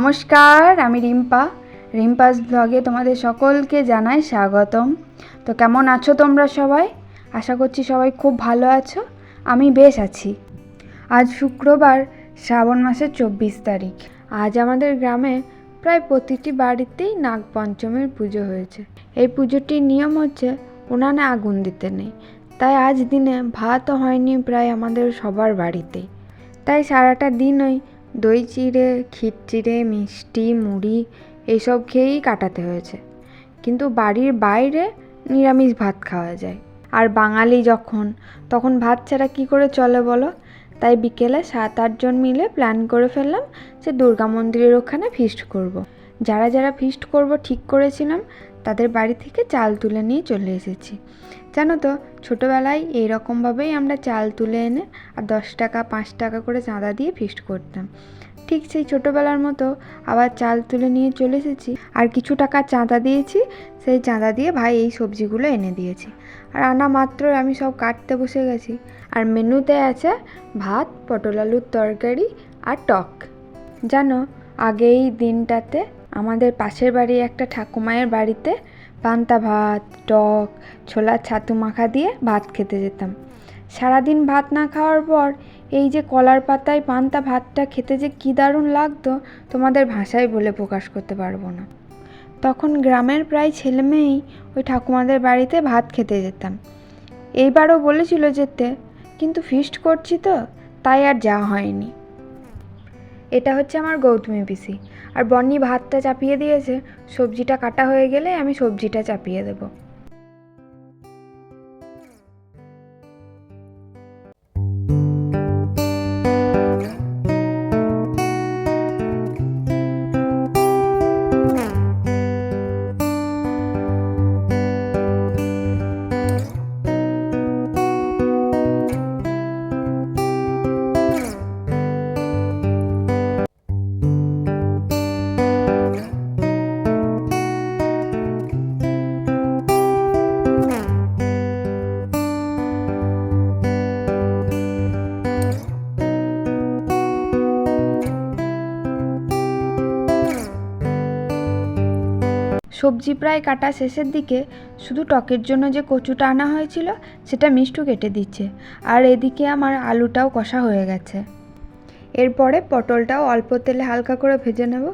নমস্কার, আমি রিম্পা। রিম্পাস ব্লগে তোমাদের সকলকে জানাই স্বাগতম। তো কেমন আছো তোমরা সবাই? আশা করছি সবাই খুব ভালো আছো। আমি বেশ আছি। আজ শুক্রবার, শ্রাবণ মাসের চব্বিশ তারিখ। আজ আমাদের গ্রামে প্রায় প্রতিটি বাড়িতেই নাগ পঞ্চমীর পুজো হয়েছে। এই পুজোটির নিয়ম হচ্ছে, উনানে আগুন দিতে নেই। তাই আজ দিনে ভাতও হয়নি প্রায় আমাদের সবার বাড়িতেই তাই সারাটা দিন ওই দই চিড়ে ক্ষীর চিড়ে মিষ্টি, মুড়ি এইসব খেয়েই কাটাতে হয়েছে। কিন্তু বাড়ির বাইরে নিরামিষ ভাত খাওয়া যায়। আর বাঙালি যখন, তখন ভাত ছাড়া কী করে চলে বলো? তাই বিকেলে সাত আটজন মিলে প্ল্যান করে ফেললাম যে দুর্গা মন্দিরের ওখানে ফিস্ট করব। যারা যারা ফিস্ট করব ঠিক করেছিলাম তাদের বাড়ি থেকে চাল তুলে নিয়ে চলে এসেছি। জানো তো, ছোটোবেলায় এইরকমভাবেই আমরা চাল তুলে এনে আর দশ টাকা, পাঁচ টাকা করে চাঁদা দিয়ে ফিস্ট করতাম। ঠিক সেই ছোটোবেলার মতো আবার চাল তুলে নিয়ে চলে এসেছি আর কিছু টাকা চাঁদা দিয়েছি, সেই চাঁদা দিয়ে ভাই এই সবজিগুলো এনে দিয়েছি। আর আনা মাত্র আমি সব কাটতে বসে গেছি। আর মেনুতে আছে ভাত, পটল আলুর তরকারি আর টক। জানো আগে এই দিনটাতে আমাদের পাশের বাড়ি একটা ঠাকুমায়ের বাড়িতে পান্তা ভাত, টক, ছোলার ছাতু মাখা দিয়ে ভাত খেতে যেতাম। সারাদিন ভাত না খাওয়ার পর এই যে কলার পাতায় পান্তা ভাতটা খেতে যে কী দারুণ লাগতো, তোমাদের ভাষায় বলে প্রকাশ করতে পারব না। তখন গ্রামের প্রায় ছেলেমেয়েই ওই ঠাকুমাদের বাড়িতে ভাত খেতে যেতাম। এইবারও বলেছিল যেতে, কিন্তু ফিস্ট করছি তো, তাই আর যাওয়া হয়নি। এটা হচ্ছে আমার গৌতমী পিসি। আর বন্নি ভাতটা চাপিয়ে দিয়েছে, সবজিটা কাটা হয়ে গেলে আমি সবজিটা চাপিয়ে দেবো। সবজি প্রায় কাটা শেষের দিকে শুধু টকের জন্য যে কচুটা আনা হয়েছিল, সেটা মিষ্টু কেটে দিচ্ছে। আর এদিকে আমার আলুটাও কষা হয়ে গেছে। এরপরে পটলটাও অল্প তেলে হালকা করে ভেজে নেব।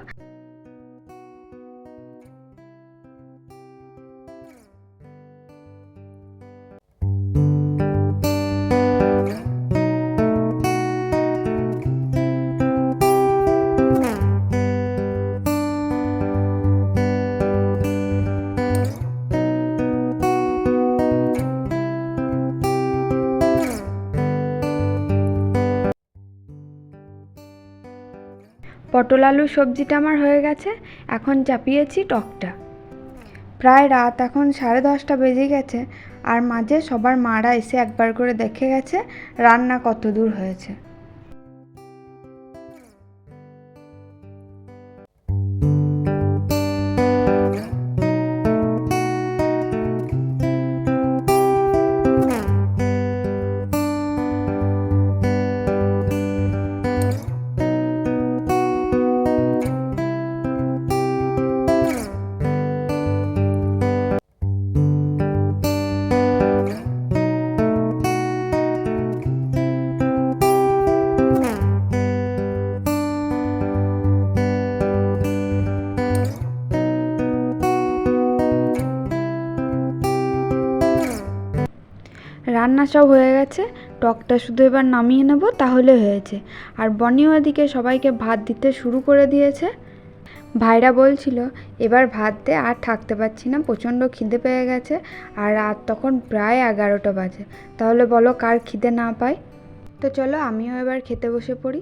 পটল আলু সবজিটা আমার হয়ে গেছে, এখন চাপিয়েছি টকটা। প্রায় রাত এখন সাড়ে দশটা বেজে গেছে, আর মাঝে সবার মারা এসে একবার করে দেখে গেছে রান্না কত দূর হয়েছে। রান্না সব হয়ে গেছে। টকটা শুধু এবার নামিয়ে নেব, তাহলে হয়েছে। আর বনিও এদিকে সবাইকে ভাত দিতে শুরু করে দিয়েছে। ভাইরা বলছিল, এবার ভাত দে, আর থাকতে পারছি না, প্রচণ্ড খিদে পেয়ে গেছে, আর রাত তখন প্রায় এগারোটা বাজে। তাহলে বলো কার খিদে না পায়? তো চলো আমিও এবার খেতে বসে পড়ি।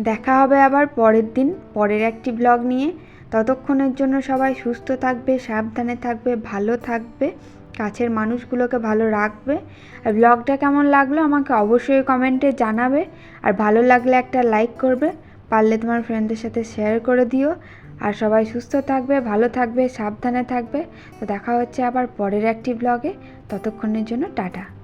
দেখা হবে আবার পরের দিন, পরের একটি ব্লগ নিয়ে। ততক্ষণের জন্য সবাই সুস্থ থাকবে, সাবধানে থাকবে, ভালো থাকবে। কাছের মানুষগুলোকে ভালো রাখবে। আর ব্লগটা কেমন লাগল আমাকে অবশ্যই কমেন্টে জানাবে। আর ভালো লাগলে একটা লাইক করবে। পারলে তোমার ফ্রেন্ডদের সাথে শেয়ার করে দিও। আর সবাই সুস্থ থাকবে, ভালো থাকবে, সাবধানে থাকবে। তো দেখা হচ্ছে আবার পরের একটি ব্লগে ততক্ষণের জন্য টাটা।